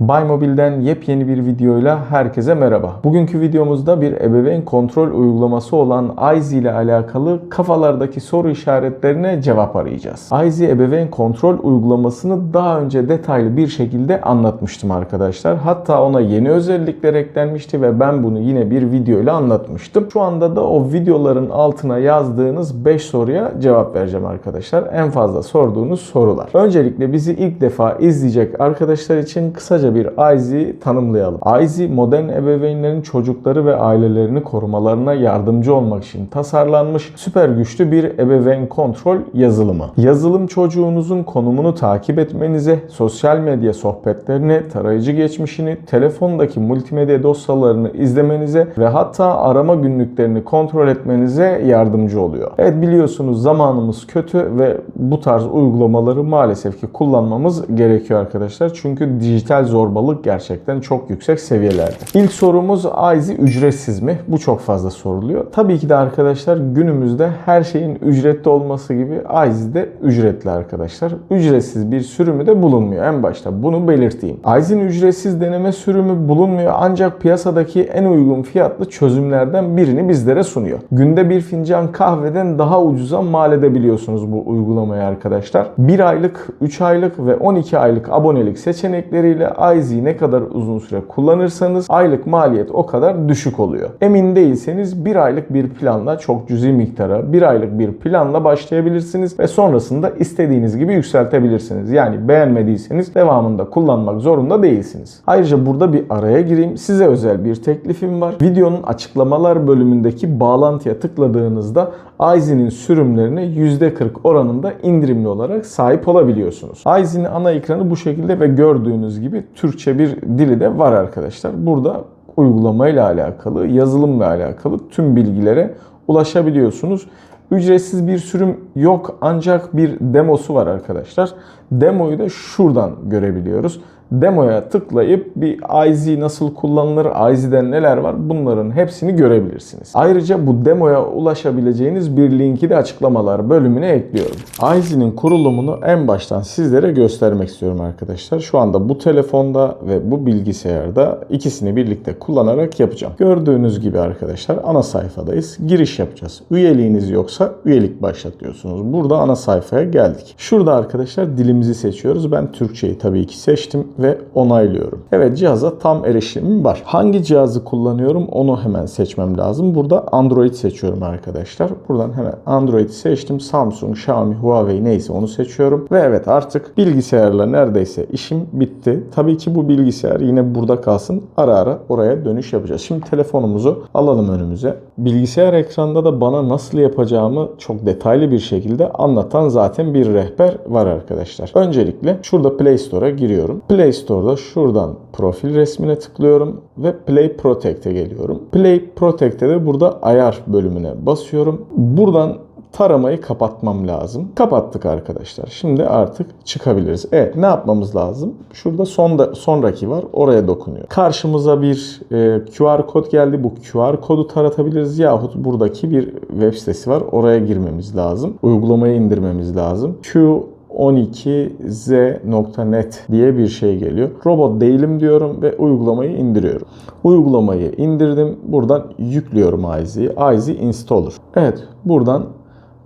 Baymobil'den yepyeni bir videoyla herkese merhaba. Bugünkü videomuzda bir ebeveyn kontrol uygulaması olan Aizi ile alakalı kafalardaki soru işaretlerine cevap arayacağız. Aizi ebeveyn kontrol uygulamasını daha önce detaylı bir şekilde anlatmıştım arkadaşlar. Hatta ona yeni özellikler eklenmişti ve ben bunu yine bir video ile anlatmıştım. Şu anda da o videoların altına yazdığınız 5 soruya cevap vereceğim arkadaşlar. En fazla sorduğunuz sorular. Öncelikle bizi ilk defa izleyecek arkadaşlar için kısaca bir Aizi tanımlayalım. Aizi modern ebeveynlerin çocukları ve ailelerini korumalarına yardımcı olmak için tasarlanmış süper güçlü bir ebeveyn kontrol yazılımı. Yazılım çocuğunuzun konumunu takip etmenize, sosyal medya sohbetlerini, tarayıcı geçmişini, telefondaki multimedya dosyalarını izlemenize ve hatta arama günlüklerini kontrol etmenize yardımcı oluyor. Evet biliyorsunuz zamanımız kötü ve bu tarz uygulamaları maalesef ki kullanmamız gerekiyor arkadaşlar. Çünkü dijital zorbalık gerçekten çok yüksek seviyelerde. İlk sorumuz Aizi ücretsiz mi? Bu çok fazla soruluyor. Tabii ki de arkadaşlar günümüzde her şeyin ücretli olması gibi Aizi de ücretli arkadaşlar. Ücretsiz bir sürümü de bulunmuyor. En başta bunu belirteyim. Aizi'nin ücretsiz deneme sürümü bulunmuyor ancak piyasadaki en uygun fiyatlı çözümlerden birini bizlere sunuyor. Günde bir fincan kahveden daha ucuza mal edebiliyorsunuz bu uygulamayı arkadaşlar. 1 aylık, 3 aylık ve 12 aylık abonelik seçenekleriyle Aizi'yi ne kadar uzun süre kullanırsanız aylık maliyet o kadar düşük oluyor. Emin değilseniz 1 aylık bir planla çok cüzi miktara 1 aylık bir planla başlayabilirsiniz ve sonrasında istediğiniz gibi yükseltebilirsiniz. Yani beğenmediyseniz devamında kullanmak zorunda değilsiniz. Ayrıca burada bir araya gireyim. Size özel bir teklifim var. Videonun açıklamalar bölümündeki bağlantıya tıkladığınızda Aizi'nin sürümlerine %40 oranında indirimli olarak sahip olabiliyorsunuz. Aizi'nin ana ekranı bu şekilde ve gördüğünüz gibi Türkçe bir dili de var arkadaşlar. Burada uygulamayla alakalı, yazılımla alakalı tüm bilgilere ulaşabiliyorsunuz. Ücretsiz bir sürüm yok ancak bir demosu var arkadaşlar. Demoyu da şuradan görebiliyoruz. Demoya tıklayıp bir IZ nasıl kullanılır, IZ'den neler var bunların hepsini görebilirsiniz. Ayrıca bu demoya ulaşabileceğiniz bir linki de açıklamalar bölümüne ekliyorum. IZ'nin kurulumunu en baştan sizlere göstermek istiyorum arkadaşlar. Şu anda bu telefonda ve bu bilgisayarda ikisini birlikte kullanarak yapacağım. Gördüğünüz gibi arkadaşlar ana sayfadayız. Giriş yapacağız. Üyeliğiniz yoksa üyelik başlatıyorsunuz. Burada ana sayfaya geldik. Şurada arkadaşlar dilimizi seçiyoruz. Ben Türkçeyi tabii ki seçtim ve onaylıyorum. Evet cihaza tam erişimim var. Hangi cihazı kullanıyorum onu hemen seçmem lazım. Burada Android seçiyorum arkadaşlar. Buradan hemen Android'i seçtim. Samsung, Xiaomi, Huawei neyse onu seçiyorum. Ve evet artık bilgisayarla neredeyse işim bitti. Tabii ki bu bilgisayar yine burada kalsın. Ara ara oraya dönüş yapacağız. Şimdi telefonumuzu alalım önümüze. Bilgisayar ekranda da bana nasıl yapacağımı çok detaylı bir şekilde anlatan zaten bir rehber var arkadaşlar. Öncelikle şurada Play Store'a giriyorum. Play Store'da şuradan profil resmine tıklıyorum ve Play Protect'e geliyorum. Play Protect'te de burada ayar bölümüne basıyorum. Buradan taramayı kapatmam lazım. Kapattık arkadaşlar. Şimdi artık çıkabiliriz. Evet ne yapmamız lazım? Şurada sonda, sonraki var. Oraya dokunuyor. Karşımıza bir e, QR kod geldi. Bu QR kodu taratabiliriz yahut buradaki bir web sitesi var. Oraya girmemiz lazım. Uygulamayı indirmemiz lazım. Q 12z.net diye bir şey geliyor. Robot değilim diyorum ve uygulamayı indiriyorum. Uygulamayı indirdim. Buradan yüklüyorum Aizi'yi. Aizi installer. Evet buradan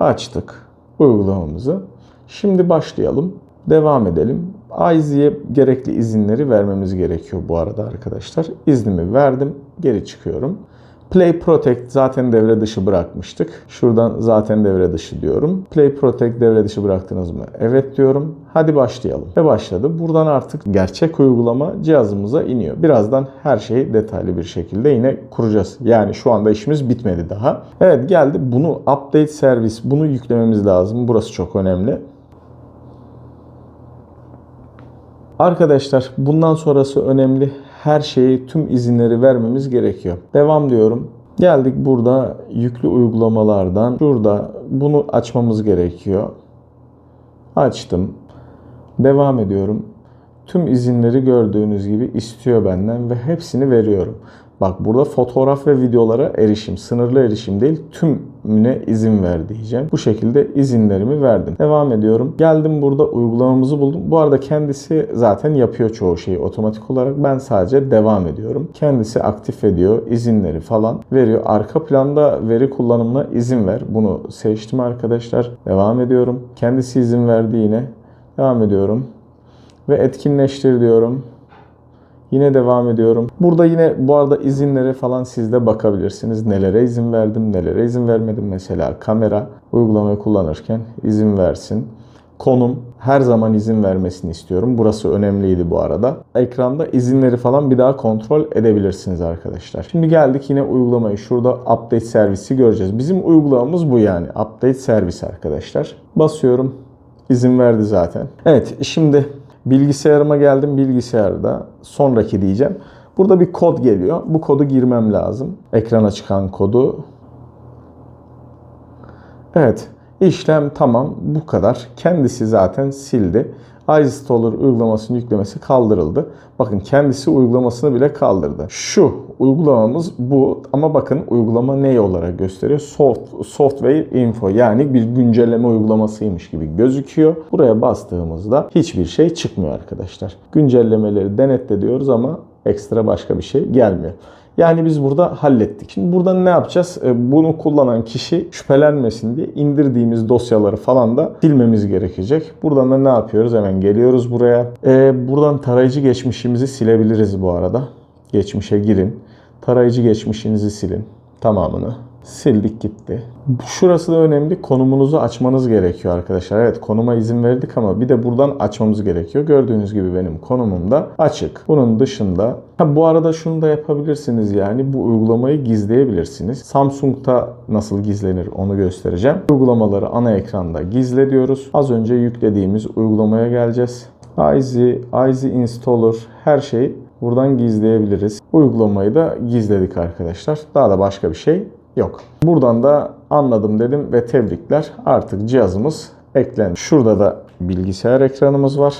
açtık uygulamamızı. Şimdi başlayalım. Devam edelim. Aizi'ye gerekli izinleri vermemiz gerekiyor bu arada arkadaşlar. İznimi verdim. Geri çıkıyorum. Play Protect zaten devre dışı bırakmıştık. Şuradan zaten devre dışı diyorum. Play Protect devre dışı bıraktınız mı? Evet diyorum. Hadi başlayalım. Ve başladı. Buradan artık gerçek uygulama cihazımıza iniyor. Birazdan her şeyi detaylı bir şekilde yine kuracağız. Yani şu anda işimiz bitmedi daha. Evet geldi. Bunu update servis, bunu yüklememiz lazım. Burası çok önemli. Arkadaşlar bundan sonrası önemli. Her şeyi tüm izinleri vermemiz gerekiyor. Devam diyorum. Geldik burada yüklü uygulamalardan. Şurada bunu açmamız gerekiyor. Açtım. Devam ediyorum. Tüm izinleri gördüğünüz gibi istiyor benden ve hepsini veriyorum. Bak burada fotoğraf ve videolara erişim, sınırlı erişim değil, tümüne izin ver diyeceğim. Bu şekilde izinlerimi verdim. Devam ediyorum. Geldim burada uygulamamızı buldum. Bu arada kendisi zaten yapıyor çoğu şeyi otomatik olarak. Ben sadece devam ediyorum. Kendisi aktif ediyor, izinleri falan veriyor. Arka planda veri kullanımına izin ver. Bunu seçtim arkadaşlar. Devam ediyorum. Kendisi izin verdi yine. Devam ediyorum. Ve etkinleştir diyorum. Yine devam ediyorum. Burada yine bu arada izinlere falan siz de bakabilirsiniz. Nelere izin verdim, nelere izin vermedim. Mesela kamera uygulamayı kullanırken izin versin. Konum her zaman izin vermesini istiyorum. Burası önemliydi bu arada. Ekranda izinleri falan bir daha kontrol edebilirsiniz arkadaşlar. Şimdi geldik yine uygulamayı. Şurada update servisi göreceğiz. Bizim uygulamamız bu yani. Update servis arkadaşlar. Basıyorum. İzin verdi zaten. Evet şimdi bilgisayarıma geldim. Bilgisayarda sonraki diyeceğim. Burada bir kod geliyor. Bu kodu girmem lazım. Ekrana çıkan kodu. Evet. işlem tamam. Bu kadar. Kendisi zaten sildi. iStoller uygulamasının yüklemesi kaldırıldı. Bakın kendisi uygulamasını bile kaldırdı. Şu uygulamamız bu ama bakın uygulama ne olarak gösteriyor? Soft, software info yani bir güncelleme uygulamasıymış gibi gözüküyor. Buraya bastığımızda hiçbir şey çıkmıyor arkadaşlar. Güncellemeleri denetle diyoruz ama ekstra başka bir şey gelmiyor. Yani biz burada hallettik. Şimdi burada ne yapacağız? E, Bunu kullanan kişi şüphelenmesin diye indirdiğimiz dosyaları falan da silmemiz gerekecek. Buradan da ne yapıyoruz? Hemen geliyoruz buraya. E, buradan tarayıcı geçmişimizi silebiliriz bu arada. Geçmişe girin. Tarayıcı geçmişinizi silin. Tamamını. Sildik gitti. Şurası da önemli. Konumunuzu açmanız gerekiyor arkadaşlar. Evet konuma izin verdik ama bir de buradan açmamız gerekiyor. Gördüğünüz gibi benim konumum da açık. Bunun dışında ha, bu arada şunu da yapabilirsiniz yani bu uygulamayı gizleyebilirsiniz. Samsung'da nasıl gizlenir onu göstereceğim. Uygulamaları ana ekranda gizle diyoruz. Az önce yüklediğimiz uygulamaya geleceğiz. Izy, Izy Installer her şeyi buradan gizleyebiliriz. Uygulamayı da gizledik arkadaşlar. Daha da başka bir şey yok. Buradan da anladım dedim ve tebrikler. Artık cihazımız eklendi. Şurada da bilgisayar ekranımız var.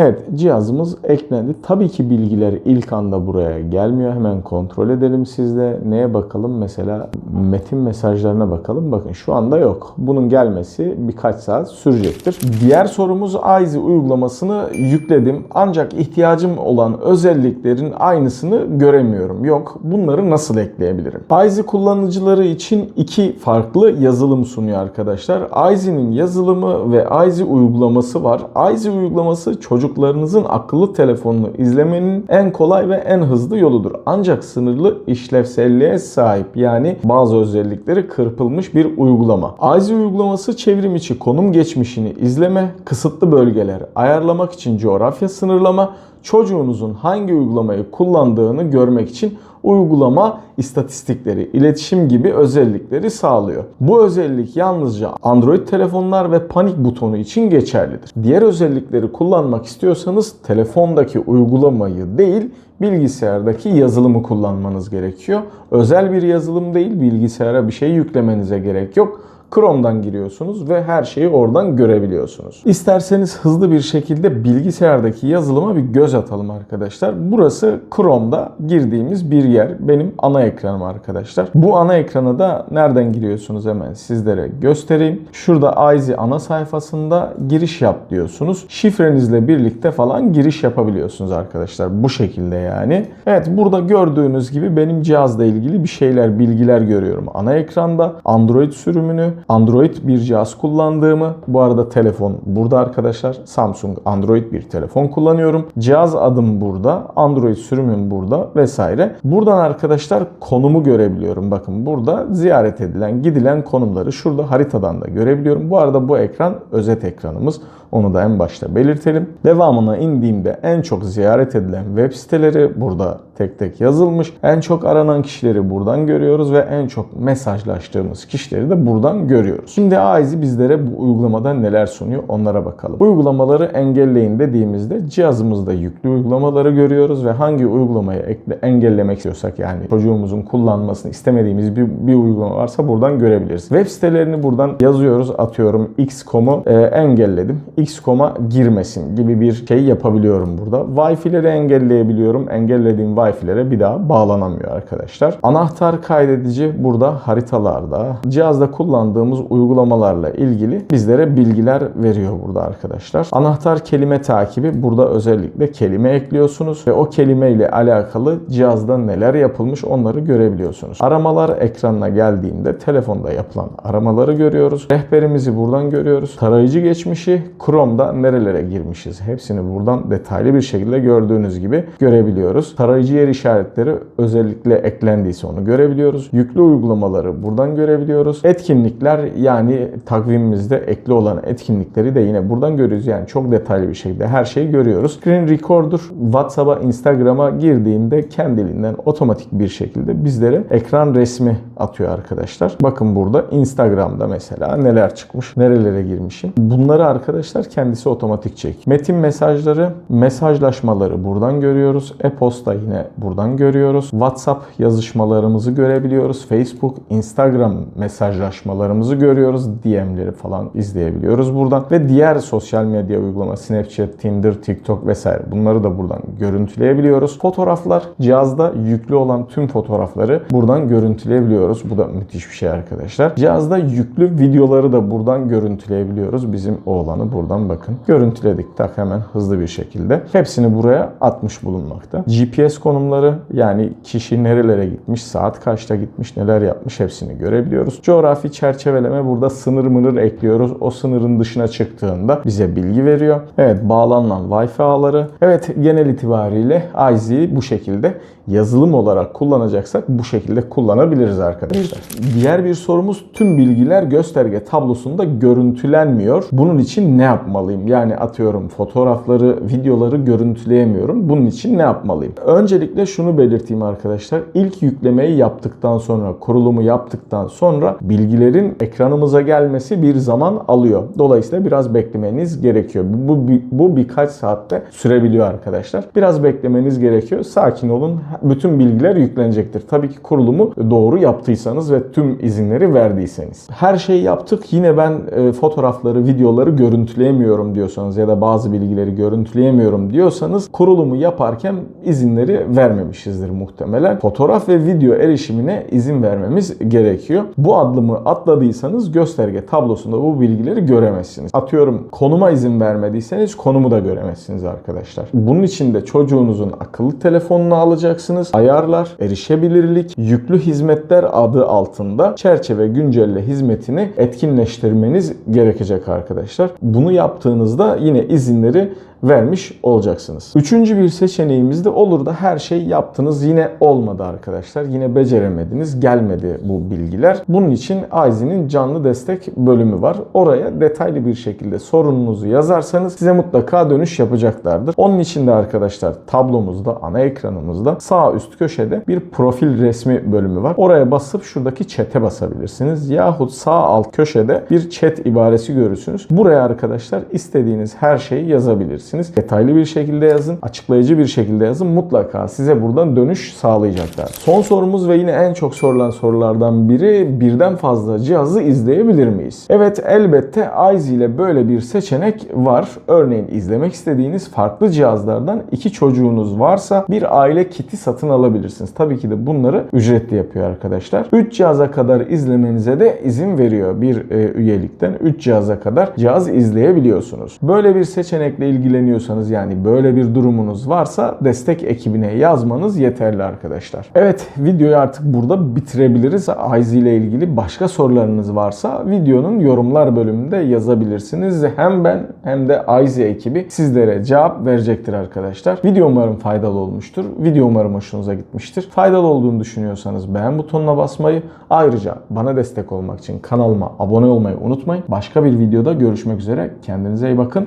Evet cihazımız eklendi. Tabii ki bilgiler ilk anda buraya gelmiyor. Hemen kontrol edelim sizde. Neye bakalım? Mesela metin mesajlarına bakalım. Bakın şu anda yok. Bunun gelmesi birkaç saat sürecektir. Diğer sorumuz Aizi uygulamasını yükledim. Ancak ihtiyacım olan özelliklerin aynısını göremiyorum. Yok. Bunları nasıl ekleyebilirim? Aizi kullanıcıları için iki farklı yazılım sunuyor arkadaşlar. Aizi'nin yazılımı ve Aizi uygulaması var. Aizi uygulaması çocuklarınızın akıllı telefonunu izlemenin en kolay ve en hızlı yoludur. Ancak sınırlı işlevselliğe sahip yani bazı özellikleri kırpılmış bir uygulama. Aizi uygulaması çevrim içi konum geçmişini izleme, kısıtlı bölgeler ayarlamak için coğrafya sınırlama, çocuğunuzun hangi uygulamayı kullandığını görmek için uygulama istatistikleri, iletişim gibi özellikleri sağlıyor. Bu özellik yalnızca Android telefonlar ve panik butonu için geçerlidir. Diğer özellikleri kullanmak istiyorsanız telefondaki uygulamayı değil, bilgisayardaki yazılımı kullanmanız gerekiyor. Özel bir yazılım değil, bilgisayara bir şey yüklemenize gerek yok. Chrome'dan giriyorsunuz ve her şeyi oradan görebiliyorsunuz. İsterseniz hızlı bir şekilde bilgisayardaki yazılıma bir göz atalım arkadaşlar. Burası Chrome'da girdiğimiz bir yer. Benim ana ekranım arkadaşlar. Bu ana ekrana da nereden giriyorsunuz hemen sizlere göstereyim. Şurada Izy ana sayfasında giriş yap diyorsunuz. Şifrenizle birlikte falan giriş yapabiliyorsunuz arkadaşlar. Bu şekilde yani. Evet burada gördüğünüz gibi benim cihazla ilgili bir şeyler, bilgiler görüyorum. Ana ekranda Android sürümünü, Android bir cihaz kullandığımı, bu arada telefon burada arkadaşlar. Samsung Android bir telefon kullanıyorum. Cihaz adım burada, Android sürümüm burada vesaire. Buradan arkadaşlar konumu görebiliyorum. Bakın burada ziyaret edilen, gidilen konumları şurada haritadan da görebiliyorum. Bu arada bu ekran özet ekranımız. Onu da en başta belirtelim. Devamına indiğimde en çok ziyaret edilen web siteleri burada tek tek yazılmış. En çok aranan kişileri buradan görüyoruz ve en çok mesajlaştığımız kişileri de buradan görüyoruz. Şimdi Aizi bizlere bu uygulamada neler sunuyor onlara bakalım. Uygulamaları engelleyin dediğimizde cihazımızda yüklü uygulamaları görüyoruz ve hangi uygulamayı engellemek istiyorsak yani çocuğumuzun kullanmasını istemediğimiz bir, bir uygulama varsa buradan görebiliriz. Web sitelerini buradan yazıyoruz. Atıyorum X.com'u e, engelledim. X.com'a girmesin gibi bir şey yapabiliyorum burada. Wi-Fi'leri engelleyebiliyorum. Engellediğim Wi-Fi'lere bir daha bağlanamıyor arkadaşlar. Anahtar kaydedici burada haritalarda, cihazda kullandığımız uygulamalarla ilgili bizlere bilgiler veriyor burada arkadaşlar. Anahtar kelime takibi burada özellikle kelime ekliyorsunuz ve o kelime ile alakalı cihazda neler yapılmış onları görebiliyorsunuz. Aramalar ekranına geldiğinde telefonda yapılan aramaları görüyoruz. Rehberimizi buradan görüyoruz. Tarayıcı geçmişi Chrome'da nerelere girmişiz hepsini buradan detaylı bir şekilde gördüğünüz gibi görebiliyoruz. Tarayıcı yer işaretleri özellikle eklendiyse onu görebiliyoruz. Yüklü uygulamaları buradan görebiliyoruz. Etkinlikler yani takvimimizde ekli olan etkinlikleri de yine buradan görüyoruz. Yani çok detaylı bir şekilde her şeyi görüyoruz. Screen Recorder WhatsApp'a, Instagram'a girdiğinde kendiliğinden otomatik bir şekilde bizlere ekran resmi atıyor arkadaşlar. Bakın burada Instagram'da mesela neler çıkmış, nerelere girmişim. Bunları arkadaşlar kendisi otomatik çek. Metin mesajları, mesajlaşmaları buradan görüyoruz. E-posta yine buradan görüyoruz. WhatsApp yazışmalarımızı görebiliyoruz. Facebook, Instagram mesajlaşmalarımızı görüyoruz. DM'leri falan izleyebiliyoruz buradan. Ve diğer sosyal medya uygulama Snapchat, Tinder, TikTok vesaire bunları da buradan görüntüleyebiliyoruz. Fotoğraflar cihazda yüklü olan tüm fotoğrafları buradan görüntüleyebiliyoruz. Bu da müthiş bir şey arkadaşlar. Cihazda yüklü videoları da buradan görüntüleyebiliyoruz. Bizim oğlanı buradan bakın. Görüntüledik tak hemen hızlı bir şekilde. Hepsini buraya atmış bulunmakta. GPS konumları yani kişi nerelere gitmiş, saat kaçta gitmiş, neler yapmış hepsini görebiliyoruz. Coğrafi çerçeveleme burada sınır mınır ekliyoruz. O sınırın dışına çıktığında bize bilgi veriyor. Evet bağlanılan Wi-Fi ağları. Evet genel itibariyle IZ'yi bu şekilde yazılım olarak kullanacaksak bu şekilde kullanabiliriz arkadaşlar. Diğer bir sorumuz tüm bilgiler gösterge tablosunda görüntülenmiyor. Bunun için ne yapmalıyım? Yani atıyorum fotoğrafları, videoları görüntüleyemiyorum. Bunun için ne yapmalıyım? Öncelikle şunu belirteyim arkadaşlar. İlk yüklemeyi yaptıktan sonra, kurulumu yaptıktan sonra bilgilerin ekranımıza gelmesi bir zaman alıyor. Dolayısıyla biraz beklemeniz gerekiyor. Bu, bu, bu birkaç saatte sürebiliyor arkadaşlar. Biraz beklemeniz gerekiyor. Sakin olun. Bütün bilgiler yüklenecektir. Tabii ki kurulumu doğru yaptıysanız ve tüm izinleri verdiyseniz. Her şeyi yaptık. Yine ben e, fotoğrafları, videoları görüntüleyemiyorum diyorsanız ya da bazı bilgileri görüntüleyemiyorum diyorsanız kurulumu yaparken izinleri vermemişizdir muhtemelen. Fotoğraf ve video erişimine izin vermemiz gerekiyor. Bu adımı atladıysanız gösterge tablosunda bu bilgileri göremezsiniz. Atıyorum konuma izin vermediyseniz konumu da göremezsiniz arkadaşlar. Bunun için de çocuğunuzun akıllı telefonunu alacaksınız. Ayarlar, erişebilirlik, yüklü hizmetler adı altında çerçeve güncelle hizmetini etkinleştirmeniz gerekecek arkadaşlar. Bunu yaptığınızda yine izinleri vermiş olacaksınız. Üçüncü bir seçeneğimiz de olur da her şey yaptınız yine olmadı arkadaşlar. Yine beceremediniz, gelmedi bu bilgiler. Bunun için Aizi'nin canlı destek bölümü var. Oraya detaylı bir şekilde sorununuzu yazarsanız size mutlaka dönüş yapacaklardır. Onun için de arkadaşlar tablomuzda, ana ekranımızda sağ üst köşede bir profil resmi bölümü var. Oraya basıp şuradaki chat'e basabilirsiniz. Yahut sağ alt köşede bir chat ibaresi görürsünüz. Buraya arkadaşlar istediğiniz her şeyi yazabilirsiniz yazabilirsiniz. Detaylı bir şekilde yazın, açıklayıcı bir şekilde yazın. Mutlaka size buradan dönüş sağlayacaklar. Son sorumuz ve yine en çok sorulan sorulardan biri birden fazla cihazı izleyebilir miyiz? Evet elbette Aiz ile böyle bir seçenek var. Örneğin izlemek istediğiniz farklı cihazlardan iki çocuğunuz varsa bir aile kiti satın alabilirsiniz. Tabii ki de bunları ücretli yapıyor arkadaşlar. 3 cihaza kadar izlemenize de izin veriyor bir e, üyelikten. 3 cihaza kadar cihaz izleyebiliyorsunuz. Böyle bir seçenekle ilgileniyorsanız yani böyle bir durumunuz varsa destek ekibine yazmanız yeterli arkadaşlar. Evet videoyu artık burada bitirebiliriz. Aiz ile ilgili başka sorularınız varsa videonun yorumlar bölümünde yazabilirsiniz. Hem ben hem de Aiz ekibi sizlere cevap verecektir arkadaşlar. Video umarım faydalı olmuştur. Video umarım hoşunuza gitmiştir. Faydalı olduğunu düşünüyorsanız beğen butonuna basmayı ayrıca bana destek olmak için kanalıma abone olmayı unutmayın. Başka bir videoda görüşmek üzere. Kendinize iyi bakın.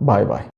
Bay bay.